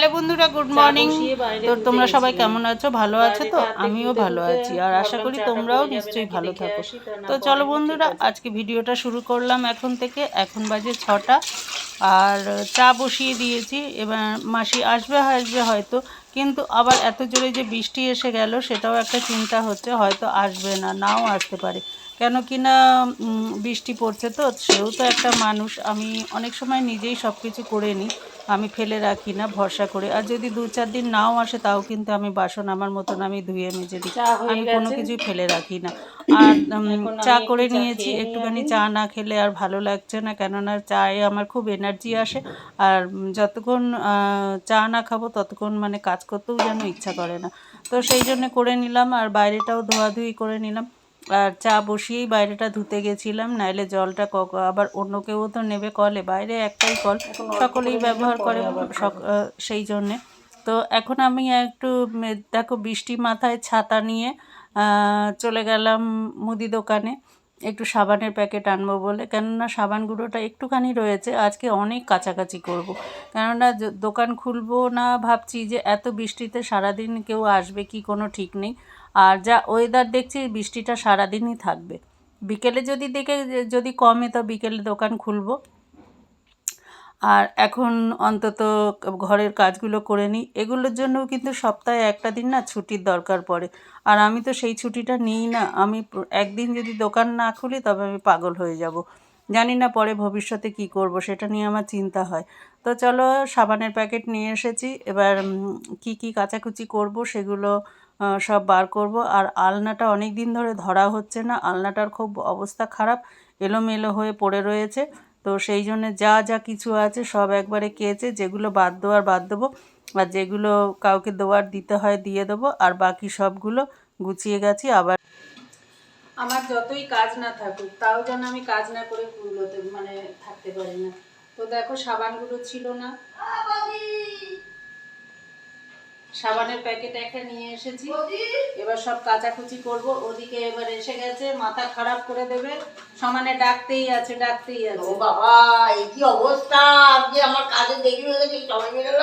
Hello বন্ধুরা good morning তো তোমরা সবাই কেমন আছো? ভালো আছো তো? আমিও ভালো আছি। আর আশা করি তোমরাও নিশ্চয়ই ভালো থাকো। তো চলো বন্ধুরা আজকে ভিডিওটা শুরু করলাম এখন থেকে। এখন বাজে ছটা। আর চা বসিয়ে দিয়েছি। এবার মাসি আসবে আসবে হয়তো। কিন্তু আবার এত জোরে যে বৃষ্টি এসে গেল সেটাও একটা চিন্তা হচ্ছে হয়তো আসবে না নাও আসতে পারে। কেন কি না বৃষ্টি পড়ছে তো সেও তো একটা মানুষ। আমি অনেক সময় নিজেই সব কিছু করে নিই। আমি ফেলে রাখি না ভরসা করে। আর যদি দু চার দিন নাও আসে তাও কিন্তু আমি বাসন আমার মতন আমি ধুয়ে মেজে দিই। আমি কোনো কিছুই ফেলে রাখি না। আর চা করে নিয়েছি একটুখানি চা না খেলে আর ভালো লাগছে না কেননা চায়ে আমার খুব এনার্জি আসে। আর যতক্ষণ চা না খাব ততক্ষণ মানে কাজ করতেও যেন ইচ্ছা করে না। তো সেই জন্য করে নিলাম আর বাইরেটাও ধোয়াধুয়ি করে নিলাম। আর চা বসিয়েই বাইরেটা ধুতে গেছিলাম নাইলে জলটা ক- আবার অন্য কেউ তো নেবে কলে বাইরে একটাই কল। সকলেই ব্যবহার করে সেই জন্যে। তো এখন আমি একটু দেখো বৃষ্টি মাথায় ছাতা নিয়ে চলে গেলাম মুদি দোকানে। একটু সাবানের প্যাকেট আনব বলে কেননা সাবান গুঁড়োটা একটুখানি রয়েছে আজকে অনেক কাছাকাছি করব। কেননা দোকান খুলবো না ভাবছি যে এত বৃষ্টিতে সারাদিন কেউ আসবে কি কোনো ঠিক নেই। আর যা ওয়েদার দেখছি বৃষ্টিটা সারাদিনই থাকবে। বিকেলে যদি দেখে, যদি কমে, তো বিকেলে দোকান খুলবো। আর এখন অন্তত ঘরের কাজগুলো করে নিই। এগুলোর জন্যও কিন্তু সপ্তাহে একটা দিন না ছুটির দরকার পড়ে। আর আমি তো সেই ছুটিটা নিই না। আমি একদিন যদি দোকান না খুলি, তবে আমি পাগল হয়ে যাব। জানি না পরে ভবিষ্যতে কি করব, সেটা নিয়ে আমার চিন্তা হয়। তো চলো, সাবানের প্যাকেট নিয়ে এসেছি। এবার কি কি কাচাকুচি করব, সেগুলো সব বার করব। আর আলনাটা অনেক দিন ধরে ধরা হচ্ছে না। আলনাটার খুব অবস্থা খারাপ, এলোমেলো হয়ে পড়ে রয়েছে। তো সেই জন্য যা যা কিছু আছে সব একবারে কেচে, যেগুলো বাদ দেওয়ার বাদ দেবো। আর যেগুলো কাউকে দেওয়ার দিতে হয় দিয়ে দেবো। আর বাকি সবগুলো গুছিয়ে গেছি, আবার আমার যতই কাজ না থাকুক, তাও যেন আমি কাজ না করে কুলোতে মানে থাকতে পারি না। তো দেখো, সাবানগুলো ছিল না। সাবানের প্যাকেট একটা নিয়ে এসেছি। এবার সব কাচাকুচি করব। ওদিকে এবার এসে গেছে মাথা খারাপ করে দেবে। সমানে ডাকতেই আছে ডাকতেই আছে। ও বাবা এই কি অবস্থা? আজকে আমার কাজে দেরি হয়ে গেছে সবাই মিলে গেল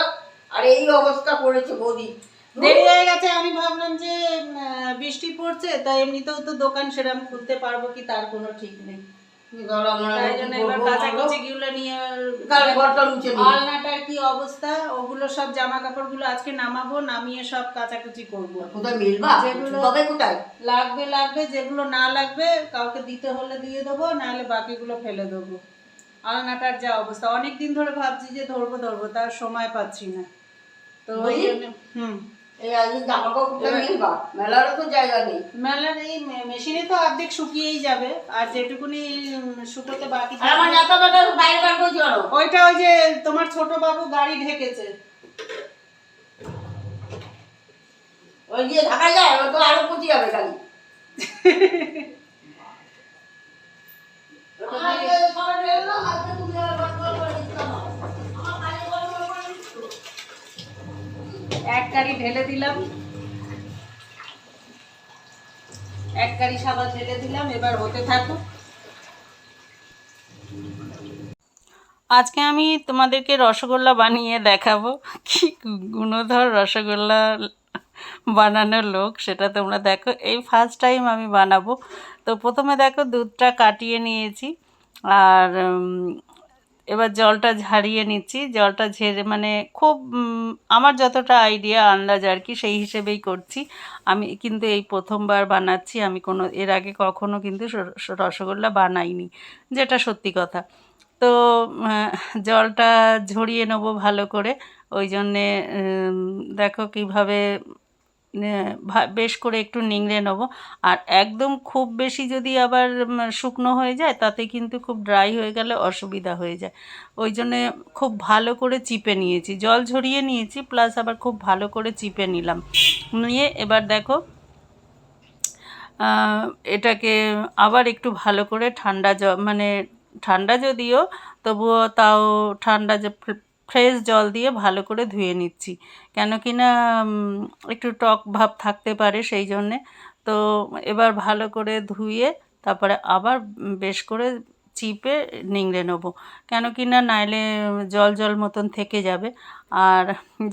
আর এই অবস্থা করেছে বৌদি। দেরি হয়ে গেছে আমি ভাবলাম যে বৃষ্টি পড়ছে তাই এমনিতেও তো দোকান সেরকম খুলতে পারব কি তার কোনো ঠিক নেই। নিই। আলনাটার কি অবস্থা? ওগুলো সব জামা কাপড়গুলো আজকে নামাবো নামিয়ে সব কাচাকুচি করব। যেগুলো- লাগবে লাগবে যেগুলো না লাগবে কাউকে দিতে হলে দিয়ে দেবো নাহলে বাকিগুলো ফেলে দেবো। আলনাটার যা অবস্থা। অনেক দিন ধরে ভাবছি যে ধরবো ধরবো তার সময় পাচ্ছি না। তো ওই হুম। এই আজকে জামা কাপড় কোথায় মিলবা? মেলারও তো জায়গা নেই। মেলার এই মেশিনে তো অর্ধেক শুকিয়েই যাবে আর যেটুকুনি শুকোতে বাকি আমার থাকবে- নেতা বাইরে বার করছি কেন ওইটা ওই যে তোমার ছোট বাবু গাড়ি ঢেকেছে। ওই দিয়ে ঢাকা যায় তো আরও পুঁতি যাবে সবাই আজকে এক গাড়ি ঢেলে দিলাম। এক গাড়ি সাবান ঢেলে দিলাম, এবার হতে থাকুক। আজকে আমি তোমাদেরকে রসগোল্লা বানিয়ে দেখাবো। কি গুণধর রসগোল্লা বানানোর লোক, সেটা তোমরা দেখো। এই ফার্স্ট টাইম আমি বানাবো। তো প্রথমে দেখো, দুধটা কাটিয়ে নিয়েছি। আর এবার জলটা ঝারিয়ে নিচ্ছি। জলটা ঝেড়ে মানে খুব আমার যতটা আইডিয়া আন্দাজ আর কি, সেই হিসেবেই করছি। আমি কিন্তু এই প্রথমবার বানাচ্ছি, আমি কোনো, এর আগে কখনো কিন্তু রসগোল্লা বানাইনি, যেটা সত্যি কথা। তো জলটা ঝরিয়ে নেব ভালো করে। ওই জন্যে দেখো কীভাবে বেশ করে একটু নিংড়ে নেব। আর একদম খুব বেশি যদি আবার শুকনো হয়ে যায়, তাতে কিন্তু খুব ড্রাই হয়ে গেলে অসুবিধা হয়ে যায়। ওই জন্যে খুব ভালো করে চিপে নিয়েছি। জল ঝরিয়ে নিয়েছি প্লাস আবার খুব ভালো করে চিপে নিলাম। নিয়ে এবার দেখো এটাকে আবার একটু ভালো করে ঠান্ডা জ মানে ঠান্ডা যদিও, তবুও তাও ঠান্ডা যে ফ্রেশ জল দিয়ে ভালো করে ধুয়ে নিচ্ছি। কেন কি না একটু টক ভাব থাকতে পারে সেই জন্যে। তো এবার ভালো করে ধুয়ে তারপরে আবার বেশ করে চিপে নিংড়ে নেব। কেন কি না, নাইলে জল জল মতন থেকে যাবে। আর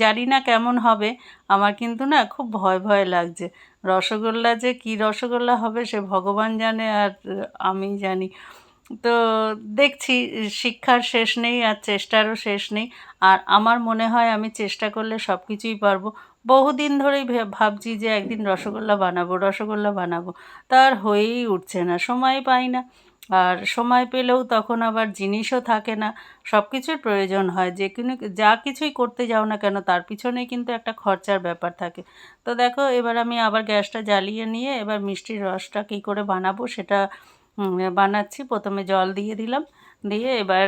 জানি না কেমন হবে, আমার কিন্তু না খুব ভয় ভয় লাগছে। রসগোল্লা যে কী রসগোল্লা হবে সে ভগবান জানে আর আমি জানি। তো দেখছি, শিক্ষার শেষ নেই আর চেষ্টারও শেষ নেই। আর আমার মনে হয় আমি চেষ্টা করলে সব কিছুই পারব। বহুদিন ধরেই ভাবছি যে একদিন রসগোল্লা বানাবো রসগোল্লা বানাবো। তার হয়েই উঠছে না, সময় পাই না। আর সময় পেলেও তখন আবার জিনিসও থাকে না। সব কিছুর প্রয়োজন হয়, যে কোনো, যা কিছুই করতে যাও না কেন, তার পিছনে কিন্তু একটা খরচার ব্যাপার থাকে। তো দেখো, এবার আমি আবার গ্যাসটা জ্বালিয়ে নিয়ে এবার মিষ্টির রসটা কী করে বানাবো সেটা বানাচ্ছি। প্রথমে জল দিয়ে দিলাম। দিয়ে এবার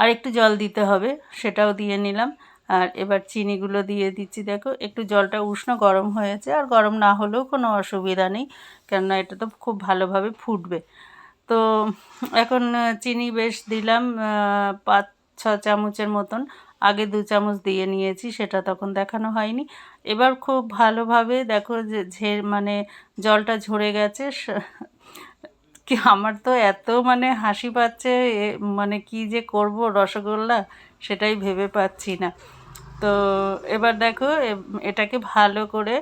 আর একটু জল দিতে হবে, সেটাও দিয়ে নিলাম। আর এবার চিনিগুলো দিয়ে দিচ্ছি। দেখো, একটু জলটা উষ্ণ গরম হয়েছে। আর গরম না হলেও কোনো অসুবিধা নেই, কেননা এটা তো খুব ভালোভাবে ফুটবে। তো এখন চিনি বেশ দিলাম পাঁচ, ছ চামচের মতন। আগে দু চামচ দিয়ে নিয়েছি, সেটা তখন দেখানো হয়নি। এবার খুব ভালোভাবে দেখো যে ঝে মানে জলটা ঝরে গেছে। কি আমার তো এত মানে হাসি পাচ্ছে মানে কি যে করব রসগোল্লা সেটাই ভেবে পাচ্ছি না। তো এবার দেখো এটাকে ভালো করে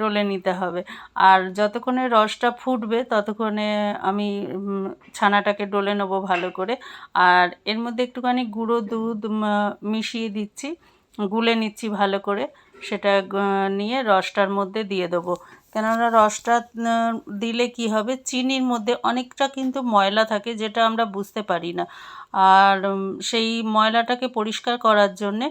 ডলে নিতে হবে। আর যতক্ষণে রসটা ফুটবে ততক্ষণে আমি ছানাটাকে ডলে নেব ভালো করে। আর এর মধ্যে একটুখানি গুঁড়ো দুধ মিশিয়ে দিচ্ছি, গুলে নিচ্ছি ভালো করে। সেটা নিয়ে রসটার মধ্যে দিয়ে দেবো। কেননা রসটা দিলে কি হবে? চিনির মধ্যে অনেকটা কিন্তু ময়লা থাকে যেটা আমরা বুঝতে পারি না। আর সেই ময়লাটাকে পরিষ্কার করার জন্যে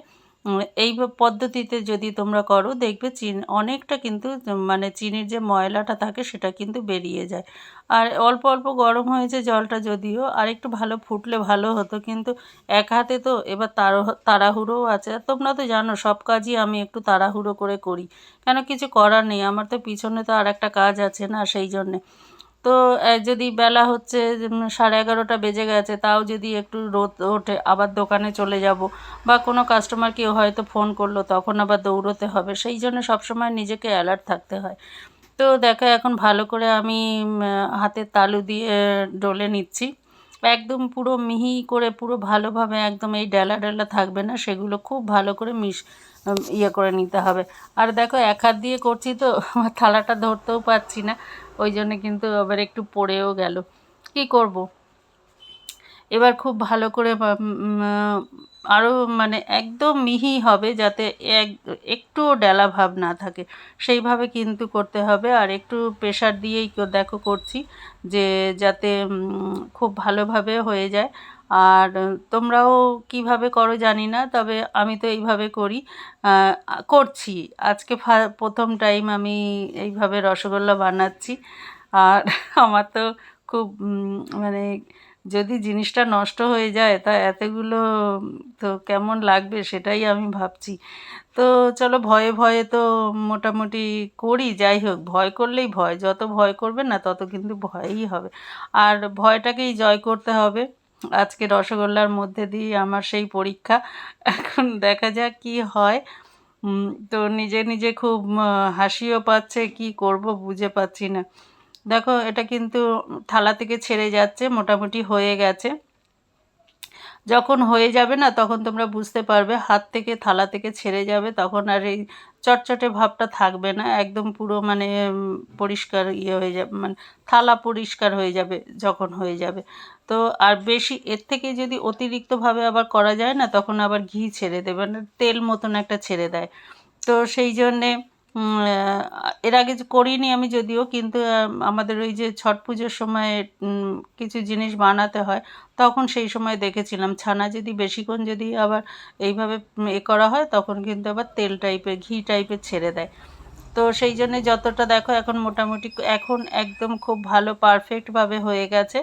এই পদ্ধতিতে যদি তোমরা করো, দেখবে চিন, অনেকটা কিন্তু মানে চিনির যে ময়লাটা থাকে সেটা কিন্তু বেরিয়ে যায়। আর অল্প অল্প গরম হয়েছে জলটা যদিও, আর একটু ভালো ফুটলে ভালো হতো, কিন্তু এক হাতে তো এবার তাড়া তাড়াহুড়োও আছে। আর তোমরা তো জানো, সব কাজই আমি একটু তাড়াহুড়ো করে করি। কেন, কিছু করার নেই, আমার তো পিছনে তো আর একটা কাজ আছে না, সেই জন্যে। তো যদি বেলা হচ্ছে সাড়ে এগারোটা বেজে গেছে, তাও যদি একটু রোদ ওঠে, আবার দোকানে চলে যাব বা কোনো কাস্টমার কেউ হয়তো ফোন করল, তখন আবার দৌড়োতে হবে। সেই জন্য সবসময় নিজেকে অ্যালার্ট থাকতে হয়। তো দেখো, এখন ভালো করে আমি হাতের তালু দিয়ে ডলে নিচ্ছি। একদম পুরো মিহি করে, পুরো ভালোভাবে একদম এই ডেলা ডেলা থাকবে না, সেগুলো খুব ভালো করে মিশ ইয়ে করে নিতে হবে। আর দেখো, এক হাত দিয়ে করছি তো, আমার থালাটা ধরতেও পারছি না। ওই জন্য কিন্তু আবার একটু পড়েও গেল। কি করব? এবার খুব ভালো করে আরও মানে একদম মিহি হবে যাতে এক, একটুও ডেলা ভাব না থাকে। সেইভাবে কিন্তু করতে হবে। আর একটু প্রেশার দিয়েই দেখো করছি যে যাতে খুব ভালোভাবে হয়ে যায়। আর তোমরাও কীভাবে করো জানি না, তবে আমি তো এইভাবে করি। করছি। আজকে প্রথম টাইম আমি এইভাবে রসগোল্লা বানাচ্ছি। আর আমার তো খুব মানে যদি জিনিসটা নষ্ট হয়ে যায়, তা এতগুলো, তো কেমন লাগবে সেটাই আমি ভাবছি। তো চলো ভয়ে ভয়ে তো মোটামুটি করি, যাই হোক, ভয় করলেই ভয়। যত ভয় করবে না, তত কিন্তু ভয়ই হবে। আর ভয়টাকেই জয় করতে হবে। আজকে রসগোল্লার মধ্যে দিয়ে আমার সেই পরীক্ষা। এখন দেখা যাক কি হয়। তো নিজে নিজে খুব হাসিও পাচ্ছে, কি করব বুঝে পাচ্ছি না। দেখো, এটা কিন্তু থালা থেকে ছেড়ে যাচ্ছে, মোটামুটি হয়ে গেছে। যখন হয়ে যাবে না, তখন তোমরা বুঝতে পারবে, হাত থেকে, থালা থেকে ছেড়ে যাবে, তখন আর এই চটচটে ভাবটা থাকবে না, একদম পুরো মানে পরিষ্কার ইয়ে হয়ে যাবে মানে থালা পরিষ্কার হয়ে যাবে, যখন হয়ে যাবে। তো আর বেশি, এর থেকে যদি অতিরিক্তভাবে আবার করা যায় না, তখন আবার ঘি ছেড়ে দেবে মানে তেল মতন একটা ছেড়ে দেয়। তো সেই জন্যে এর আগে করিনি আমি যদিও, কিন্তু আমাদের ওই যে ছট পুজোর সময় কিছু জিনিস বানাতে হয়, তখন সেই সময় দেখেছিলাম। ছানা যদি, বেশিক্ষণ যদি আবার এইভাবে এ করা হয়, তখন কিন্তু আবার তেল টাইপের ঘি টাইপের ছেড়ে দেয়। তো সেই জন্য যতটা দেখো, এখন মোটামুটি এখন একদম খুব ভালো পারফেক্টভাবে হয়ে গেছে।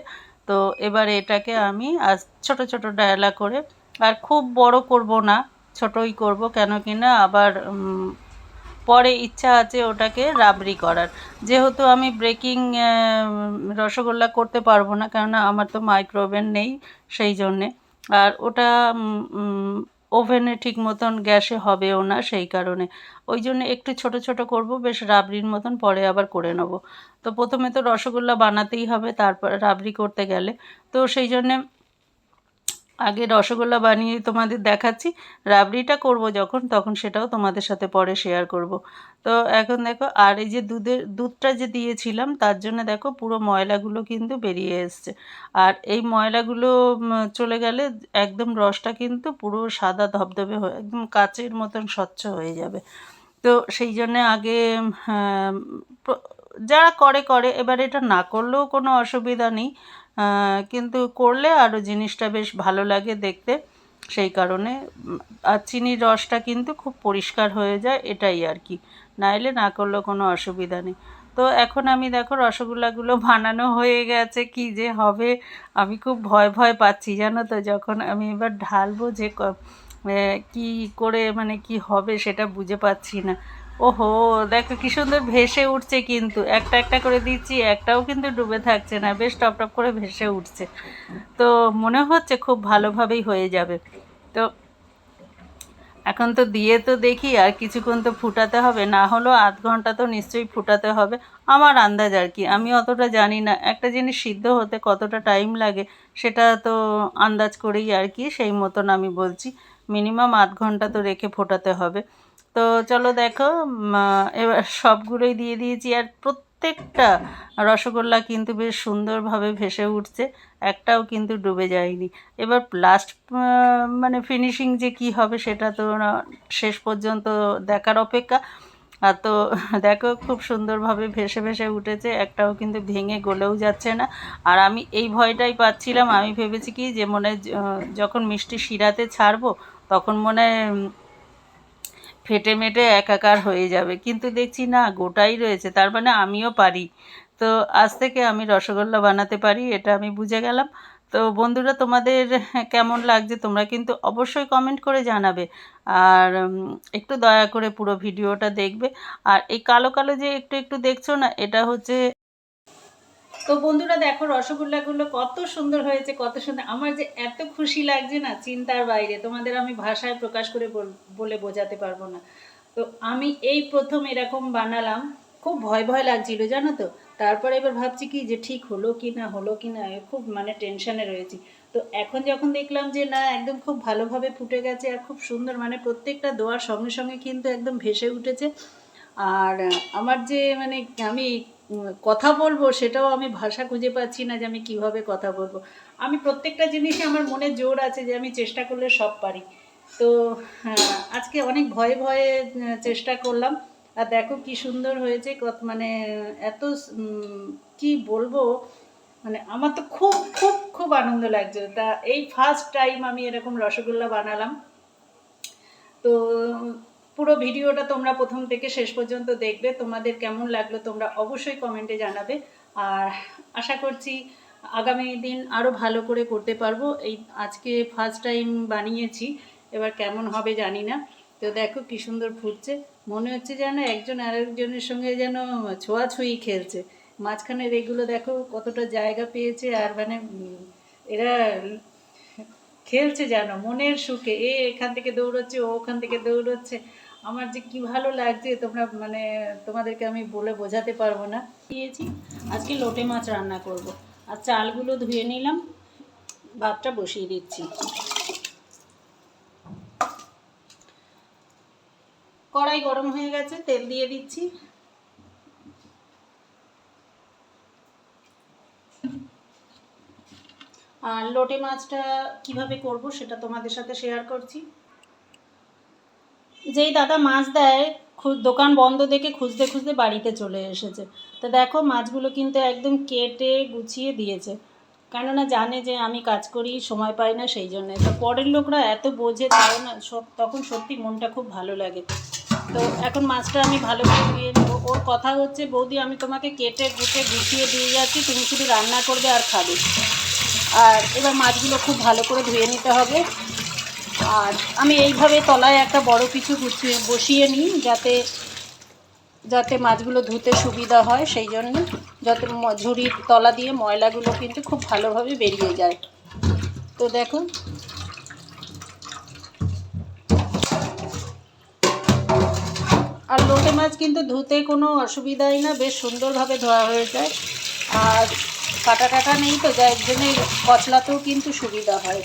তো এবার এটাকে আমি আজ ছোট ছোট ডায়লা করে, আর খুব বড় করব না, ছোটই করব, কেন কি না আবার পরে ইচ্ছা আছে ওটাকে রাবড়ি করার। যেহেতু আমি ব্রেকিং রসগোল্লা করতে পারব না, কেননা আমার তো মাইক্রোওভেন নেই সেই জন্যে। আর ওটা ওভেনে ঠিক মতন গ্যাসে হবেও না সেই কারণে। ওই জন্য একটু ছোট ছোট করব, বেশ রাবড়ির মতন পরে আবার করে নেব। তো প্রথমে তো রসগোল্লা বানাতেই হবে, তারপর রাবড়ি করতে গেলে। তো সেই জন্যে আগে রসগোল্লা বানিয়ে তোমাদের দেখাচ্ছি রাবড়িটা করব যখন তখন সেটাও তোমাদের সাথে পরে শেয়ার করব। তো এখন দেখো আর এই যে দুধের দুধটা যে দিয়েছিলাম তার জন্য দেখো পুরো ময়লাগুলো কিন্তু বেরিয়ে এসছে। আর এই ময়লাগুলো চলে গেলে একদম রসটা কিন্তু পুরো সাদা ধবধবে হয়ে একদম কাচের মতন স্বচ্ছ হয়ে যাবে। তো সেই জন্যে আগে হ্যাঁ, যারা করে করে এবার এটা না করলেও কোনো অসুবিধা নেই। কিন্তু করলে আরও জিনিসটা বেশ ভালো লাগে দেখতে। সেই কারণে আর চিনির রসটা কিন্তু খুব পরিষ্কার হয়ে যায়, এটাই আর কি নাইলে না করলেও কোনো অসুবিধা নেই। তো এখন আমি দেখো রসগোল্লাগুলো বানানো হয়ে গেছে, কি যে হবে? আমি খুব ভয় ভয় পাচ্ছি, জানো তো? যখন আমি এবার ঢালবো যে কি করে মানে কি হবে সেটা বুঝে পাচ্ছি না। ওহো, দেখো কি সুন্দর ভেসে উঠছে কিন্তু। একটা একটা করে দিচ্ছি, একটাও কিন্তু ডুবে থাকছে না, বেশ টপ টপ করে ভেসে উঠছে। তো মনে হচ্ছে খুব ভালোভাবেই হয়ে যাবে। তো এখন তো দিয়ে তো দেখি, আর কিছুক্ষণ তো ফুটাতে হবে, না হলেও আধ ঘণ্টা তো নিশ্চয়ই ফুটাতে হবে। আমার আন্দাজ আর কি, আমি অতটা জানি না। একটা জিনিস সিদ্ধ হতে কতটা টাইম লাগে, সেটা তো আন্দাজ করেই আর কি, সেই মতন আমি বলছি। মিনিমাম আধ ঘণ্টা তো রেখে ফোটাতে হবে। তো চলো দেখো এবার সবগুলোই দিয়ে দিয়েছি আর প্রত্যেকটা রসগোল্লা কিন্তু বেশ সুন্দরভাবে ভেসে উঠছে, একটাও কিন্তু ডুবে যায়নি। এবার লাস্ট মানে ফিনিশিং যে কি হবে সেটা তো শেষ পর্যন্ত দেখার অপেক্ষা। আর তো দেখো খুব সুন্দরভাবে ভেসে ভেসে উঠেছে, একটাও কিন্তু ভেঙে গলেও যাচ্ছে না। আর আমি এই ভয়টাই পাচ্ছিলাম, আমি ভেবেছি কি যে মনে যখন মিষ্টি শিরাতে ছাড়বো, তখন মনে ফেটে মেটে একাকার হয়ে যাবে। কিন্তু দেখছি না, গোটাই রয়েছে। তার মানে আমিও পারি। তো আজ থেকে আমি রসগোল্লা বানাতে পারি, এটা আমি বুঝে গেলাম। তো বন্ধুরা, তোমাদের কেমন লাগছে তোমরা কিন্তু অবশ্যই কমেন্ট করে জানাবে। আর একটু দয়া করে পুরো ভিডিওটা দেখবে। আর এই কালো কালো যে একটু একটু দেখছ না, এটা হচ্ছে তো বন্ধুরা দেখো, রসগোল্লাগুলো কত সুন্দর হয়েছে, কত সুন্দর। আমার যে এত খুশি লাগছে না চিন্তার বাইরে, তোমাদের আমি ভাষায় প্রকাশ করে বল- বোঝাতে পারব না। তো আমি এই প্রথম এরকম বানালাম, খুব ভয় ভয় লাগছিল, জানো তো? তারপরে এবার ভাবছি কি যে ঠিক হলো কি না, হলো কি না, খুব মানে টেনশনে রয়েছি। তো এখন যখন দেখলাম যে না, একদম খুব ভালোভাবে ফুটে গেছে আর খুব সুন্দর মানে প্রত্যেকটা দোয়ার সঙ্গে সঙ্গে কিন্তু একদম ভেসে উঠেছে। আর আমার যে মানে আমি কথা বলব সেটাও আমি ভাষা খুঁজে পাচ্ছি না যে আমি কীভাবে কথা বলব। আমি প্রত্যেকটা জিনিসে আমার মনে জোর আছে যে আমি চেষ্টা করলে সব পারি। তো হ্যাঁ, আজকে অনেক ভয়ে ভয়ে চেষ্টা করলাম। আর দেখো কি সুন্দর হয়েছে কত মানে এত কি বলব মানে আমার তো খুব খুব খুব আনন্দ লাগছে তা এই ফার্স্ট টাইম আমি এরকম রসগোল্লা বানালাম। তো পুরো ভিডিওটা তোমরা প্রথম থেকে শেষ পর্যন্ত দেখবে। তোমাদের কেমন লাগল তোমরা অবশ্যই কমেন্টে জানাবে। আর আশা করছি আগামী দিন আরও ভালো করে করতে পারব। এই আজকে ফার্স্ট টাইম বানিয়েছি, এবার কেমন হবে জানি না। তো দেখো কি সুন্দর ফুটছে। মনে হচ্ছে যেন একজন আরেকজনের সঙ্গে যেন ছোঁয়াছুঁয়ি খেলছে। মাঝখানের এগুলো দেখো কতটা জায়গা পেয়েছে আর মানে এরা খেলছে যেন, মনের সুখে। এ এখান থেকে দৌড়চ্ছে, ও ওখান থেকে দৌড়চ্ছে। আমার যে কি ভালো লাগছে তোমরা মানে তোমাদেরকে আমি বলে বোঝাতে পারব না। দিয়েছি, আজকে লোটে মাছ রান্না করব। আর চালগুলো ধুয়ে নিলাম, ভাতটা বসিয়ে দিচ্ছি। কড়াই গরম হয়ে গেছে, তেল দিয়ে দিচ্ছি। আর লোটে মাছটা কীভাবে করব সেটা তোমাদের সাথে শেয়ার করছি। যেই দাদা মাছ দেয় দোকান বন্ধ দেখে খুঁজতে খুঁজতে বাড়িতে চলে এসেছে। তো দেখো, মাছগুলো কিন্তু একদম কেটে গুছিয়ে দিয়েছে। কেননা জানে যে আমি কাজ করি, সময় পাই না সেই জন্যে। তো পরের লোকরা এত বোঝে তাও না সব তখন সত্যি মনটা খুব ভালো লাগে। তো এখন মাছটা আমি ভালো করে ধুয়ে নেব। ওর কথা হচ্ছে, বৌদি, আমি তোমাকে কেটে গুটে গুছিয়ে দিয়ে যাচ্ছি। তুমি শুধু রান্না করবে আর খাবে। আর এবার মাছগুলো খুব ভালো করে ধুয়ে নিতে হবে। আর আমি এইভাবে তলায় একটা বড় কিছু গুছিয়ে বসিয়ে নিই যাতে যাতে মাছগুলো ধুতে সুবিধা হয়, সেই জন্য যাতে ঝুড়ির তলা দিয়ে ময়লাগুলো কিন্তু খুব ভালোভাবে বেরিয়ে যায়। তো দেখুন। আর লোটে মাছ কিন্তু ধুতে কোনো অসুবিধাই না, বেশ সুন্দরভাবে ধোয়া হয়ে যায়। আর কাটা কাটা নেই তো, যার জন্যে কচলাতেও কিন্তু সুবিধা হয়।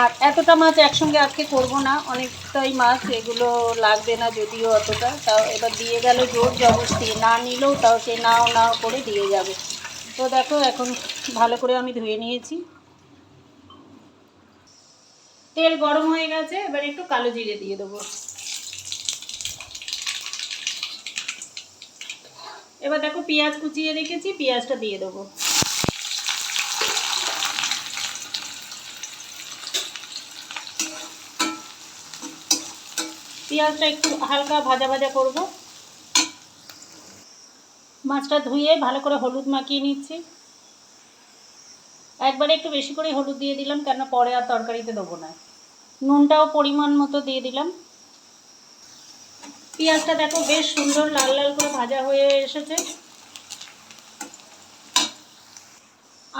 আর এতটা মাছ একসঙ্গে আজকে করব না, অনেকটাই মাছ, এগুলো লাগবে না যদিও অতটা। তাও এবার দিয়ে গেল জোর জবরদস্তি, না নিলেও তাও সে নাও নাও করে দিয়ে যাবে। তো দেখো, এখন ভালো করে আমি ধুয়ে নিয়েছি। তেল গরম হয়ে গেছে, এবার একটু কালো জিরে দিয়ে দেবো। এবার দেখো, পেঁয়াজ কুচিয়ে রেখেছি, পেঁয়াজটা দিয়ে দেবো। পেঁয়াজটা একটু হালকা ভাজা ভাজা করব। মাছটা ধুয়ে ভালো করে হলুদ মাখিয়ে নিচ্ছি। একবারে একটু বেশি করে হলুদ দিয়ে দিলাম কেন পরে আর তরকারিতে দেবো না। নুনটাও পরিমাণ মতো দিয়ে দিলাম। পেঁয়াজটা দেখো বেশ সুন্দর লাল লাল করে ভাজা হয়ে এসেছে।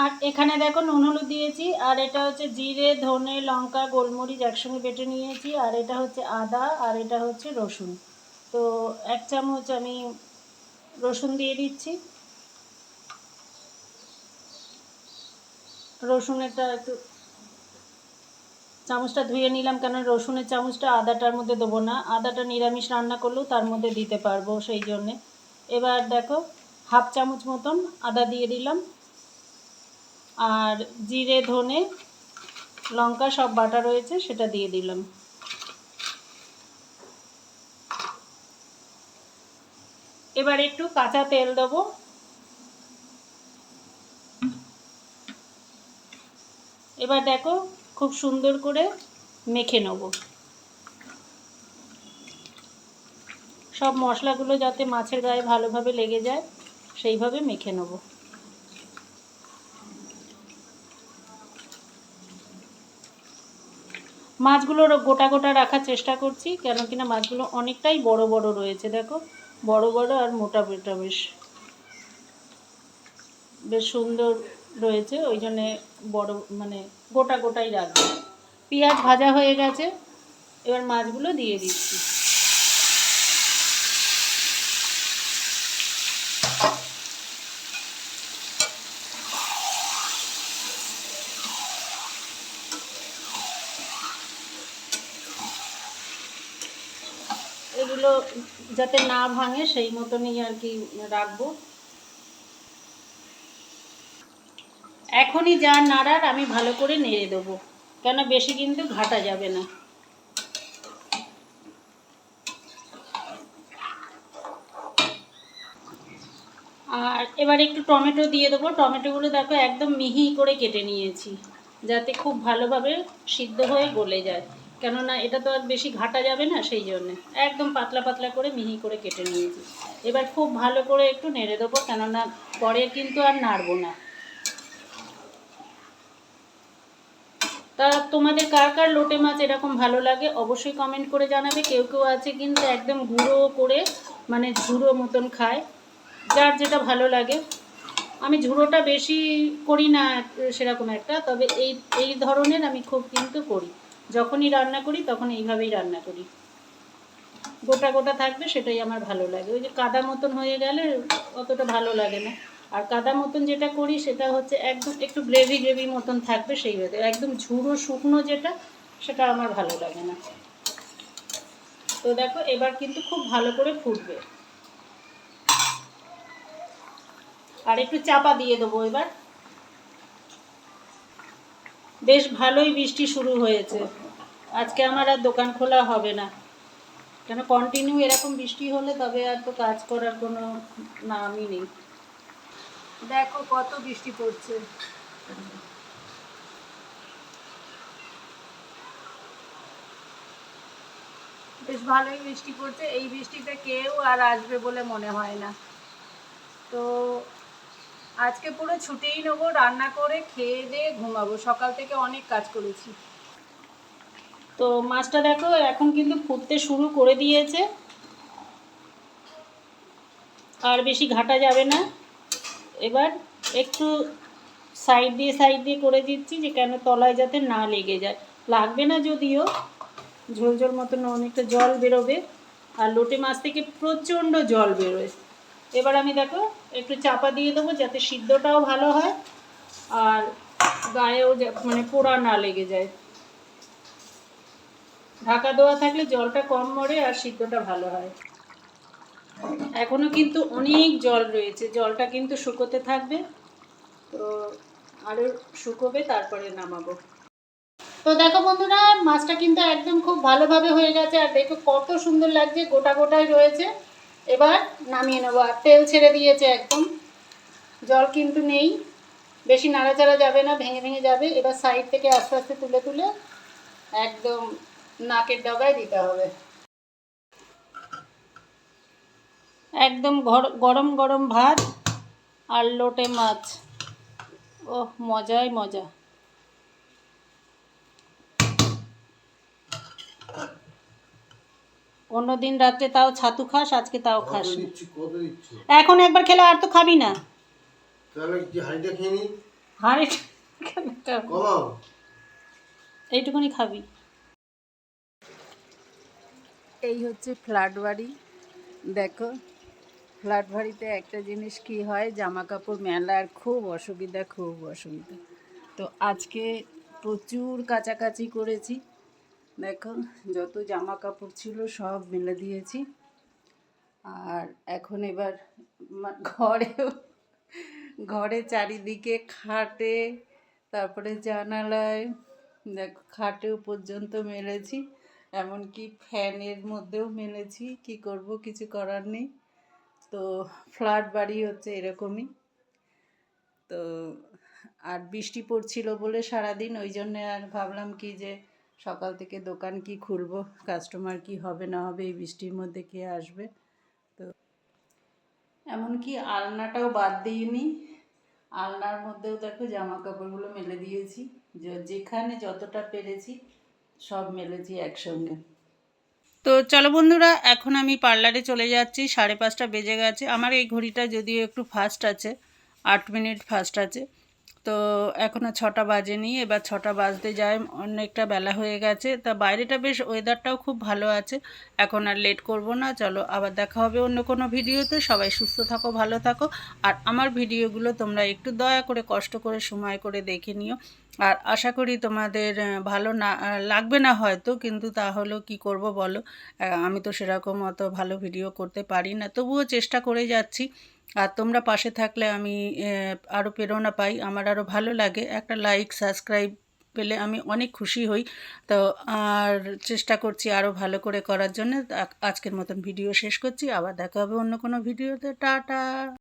আর এখানে দেখো নুন হলুদ দিয়েছি, আর এটা হচ্ছে জিরে, ধনে, লঙ্কা, গোলমরিচ একসঙ্গে বেটে নিয়েছি, আর এটা হচ্ছে আদা, আর এটা হচ্ছে রসুন। তো এক চামচ আমি রসুন দিয়ে দিচ্ছি। রসুনেরটা একটু চামচটা ধুয়ে নিলাম কেন রসুনের চামচটা আদাটার মধ্যে দেবো না। আদাটা নিরামিষ রান্না করলেও তার মধ্যে দিতে পারব সেই জন্যে। এবার দেখো, হাফ চামচ মতন আদা দিয়ে দিলাম। আর জিরে, ধনে, লঙ্কা সব বাটা রয়েছে, সেটা দিয়ে দিলাম। এবার একটু কাঁচা তেল দেবো। এবার দেখো, খুব সুন্দর করে মেখে নেব। সব মশলাগুলো যাতে মাছের গায়ে ভালোভাবে লেগে যায়, সেইভাবে মেখে নেব। মাছগুলো গোটা গোটা রাখার চেষ্টা করছি, কেন কিনা মাছগুলো অনেকটাই বড় বড় রয়েছে, দেখো। বড় বড় আর মোটা মোটা বেশ। বেশ সুন্দর রয়েছে, ওই জন্যে বড় মানে গোটা গোটাই রাখব। পেঁয়াজ ভাজা হয়ে গেছে, এবার মাছগুলো দিয়ে দিচ্ছি এগুলো যাতে না ভাঙে, সেই মতনই আর কি রাখব। এখনই যা নাড়ার, আমি ভালো করে নেড়ে দেবো। কেন, বেশি কিন্তু ঘাটা যাবে না। আর এবার একটু টমেটো দিয়ে দেবো। টমেটোগুলো দেখো, একদম মিহি করে কেটে নিয়েছি, যাতে খুব ভালোভাবে সিদ্ধ হয়ে গলে যায়। কেননা এটা তো আর বেশি ঘাটা যাবে না সেই জন্যে। একদম পাতলা পাতলা করে মিহি করে কেটে নিয়েছি। এবার খুব ভালো করে একটু নেড়ে দেবো, কেননা পরে কিন্তু আর নাড়বো না। তা তোমাদের কার কার লোটে মাছ এরকম ভালো লাগে অবশ্যই কমেন্ট করে জানাবে। কেউ কেউ আছে কিন্তু একদম গুঁড়ো করে মানে ঝুড়ো মতন খায়। যার যেটা ভালো লাগে। আমি ঝুড়োটা বেশি করি না সেরকম একটা, তবে এই এই ধরনের আমি খুব কিন্তু করি। যখনই রান্না করি, তখন এইভাবেই রান্না করি। গোটা গোটা থাকবে, সেটাই আমার ভালো লাগে। ওই যে কাদা মতন হয়ে গেলে অতটা ভালো লাগে না। আর কাদা মতন যেটা করি, সেটা হচ্ছে একদম একটু গ্রেভি গ্রেভি মতন থাকবে সেই ভেতরে। একদম ঝুড়ো শুকনো যেটা, সেটা আমার ভালো লাগে না। তো দেখো, এবার কিন্তু খুব ভালো করে ফুটবে। আর একটু চাপা দিয়ে দেবো এবার। বেশ ভালোই বৃষ্টি শুরু হয়েছে। আজকে আমার আর দোকান খোলা হবে না। কেন কন্টিনিউ এরকম বৃষ্টি হলে তবে আর তো কাজ করার কোনো নামই নেই। দেখো কত বৃষ্টি পড়ছে। বেশ ভালোই বৃষ্টি পড়ছে। এই বৃষ্টিতে কেউ আর আসবে বলে মনে হয় না। তো আজকে পুরো ছুটিই নেব, রান্না করে খেয়ে দিয়ে ঘুমাবো। সকাল থেকে অনেক কাজ করেছি। তো মাছটা দেখো, এখন কিন্তু ফুটতে শুরু করে দিয়েছে। আর বেশি ঘাটা যাবে না। এবার একটু সাইড দিয়ে সাইড দিয়ে করে দিচ্ছি যে কেন তলায় যাতে না লেগে যায়। লাগবে না যদিও ঝোল ঝোল মতন অনেকটা জল বেরোবে। আর লোটে মাছ থেকে প্রচণ্ড জল বেরোয়। এবার আমি দেখো, একটু চাপা দিয়ে দেবো যাতে সিদ্ধটাও ভালো হয় আর গায়েও মানে পোড়া না লেগে যায়। ঢাকা দেওয়া থাকলে জলটা কম মরে আর সিদ্ধটা ভালো হয়। এখনও কিন্তু অনেক জল রয়েছে, জলটা কিন্তু শুকোতে থাকবে। তো আরও শুকোবে, তারপরে নামাবো। তো দেখো বন্ধুরা, মাছটা কিন্তু একদম খুব ভালোভাবে হয়ে গেছে। আর দেখো কত সুন্দর লাগছে, গোটা গোটাই রয়েছে। এবার নামিয়ে নেব। আর তেল ছেড়ে দিয়েছে একদম। জল কিন্তু নেই। বেশি নাড়াচাড়া যাবে না, ভেঙে ভেঙে যাবে। এবার সাইড থেকে আস্তে আস্তে তুলে তুলে একদম নাকের ডগায় দিতে হবে। একদম গরম গরম ভাত আর লোটে মাছ। ওহ, মজাই মজা। অন্যদিন রাত্রে তাও ছাতু খাস আজকে তাও খাস। না এখন একবার খেলে আর তো খাবি না। এইটুকুনি খাবি। এই হচ্ছে ফ্ল্যাট বাড়ি দেখো ফ্ল্যাট বাড়িতে একটা জিনিস কি হয় জামা কাপড় মেলার খুব অসুবিধা খুব অসুবিধা। তো আজকে প্রচুর কাচাকাচি করেছি। দেখো, যত জামা কাপড় ছিল সব মেলে দিয়েছি। আর এখন এবার ঘরেও ঘরে চারিদিকে খাটে, তারপরে জানালায়, দেখো খাটেও পর্যন্ত মেলেছি। এমনকি ফ্যানের মধ্যেও মেলেছি। কি করব, কিছু করার নেই। তো ফ্ল্যাট বাড়ি হচ্ছে এরকমই। তো, আর বৃষ্টি পড়ছিল বলে সারাদিন, ওই জন্যে আর ভাবলাম কি যে সকাল থেকে দোকান কি খুলবো কাস্টমার কি হবে না হবে এই বৃষ্টির মধ্যে কে আসবে? তো এমনকি আলনাটাও বাদ দিইনি। আলনার মধ্যেও দেখো জামা কাপড়গুলো মেলে দিয়েছি। যেখানে যতটা পেরেছি সব মেলেছি একসঙ্গে। তো চলো বন্ধুরা, এখন আমি পার্লারে চলে যাচ্ছি, সাড়ে পাঁচটা বেজে গেছে। আমার এই ঘড়িটা যদিও একটু ফাস্ট আছে, আট মিনিট ফাস্ট আছে। তো এখনও ছটা বাজেনি, এবার ছটা বাজতে যায়, অনেকটা বেলা হয়ে গেছে। তা বাইরেটা বেশ ওয়েদারটাও খুব ভালো আছে, এখন আর লেট করব না, চলো আবার দেখা হবে অন্য কোনো ভিডিওতে। সবাই সুস্থ থাকো, ভালো থাকো, আর আমার ভিডিওগুলো তোমরা একটু দয়া করে, কষ্ট করে, সময় করে দেখে নিও। আর আশা করি তোমাদের ভালো না লাগবে না হয়তো, কিন্তু তাহলেও কি করব বলো? আমি তো সেরকম অত ভালো ভিডিও করতে পারি না, তবুও চেষ্টা করে যাচ্ছি। আর তোমরা পাশে থাকলে আমি আরও প্রেরণা পাই। আমার আরও ভালো লাগে। একটা লাইক সাবস্ক্রাইব পেলে আমি অনেক খুশি হই। তো আর চেষ্টা করছি আরও ভালো করে করার জন্য। আজকের মতন ভিডিও শেষ করছি। আবার দেখা হবে অন্য কোনো ভিডিওতে টাটা!